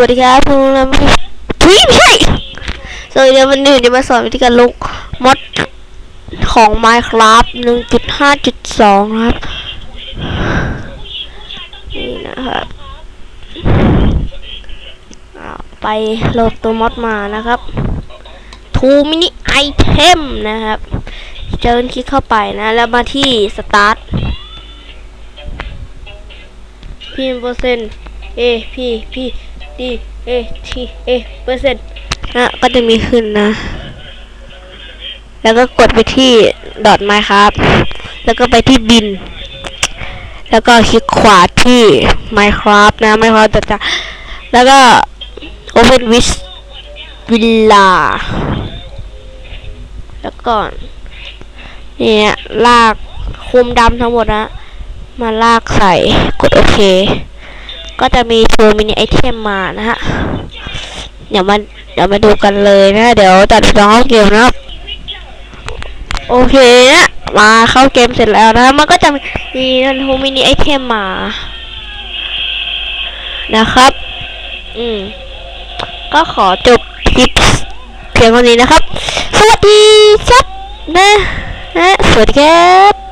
วัสดีครับผมนะทุยไม่ใช่สวัสดีครับวันนี้จะมาสอนวิธีการลงมอดของ Minecraft 1.5.2 นะครับ นี่นะครับไปโหลดตัวมอดมานะครับทูมินิไอเทมนะครับ เจิญคลิกเข้าไปนะ แล้วมาที่สตาร์ทพิมพ์เปอร์เซ็นต์ A P P D A T A เปอร์เซ็นต์นะก็จะมีขึ้นนะ แล้วก็กดไปที่ดอทไมครับ แล้วก็ไปที่บิน แล้วก็คลิกขวาที่ Minecraft นะ Minecraft จะจะแล้วก็ Open with Villa แล้วก็เนี่ยลากคุมดำทั้งหมดนะ มาลากใส่กดโอเค ก็จะมีโชว์มินิไอเทมมานะฮะ เดี๋ยวมาเดี๋ยวมาดูกันเลยนะ เดี๋ยวตัดไปเข้าเกมนะครับ โอเคนะมาเข้าเกมเสร็จแล้วนะมันก็จะมีโชว์มินิไอเทมมา นะครับ อืม ก็ขอจบคลิปเพียงเท่านี้นะครับ สวัสดีครับนะนะสวัสดีครับ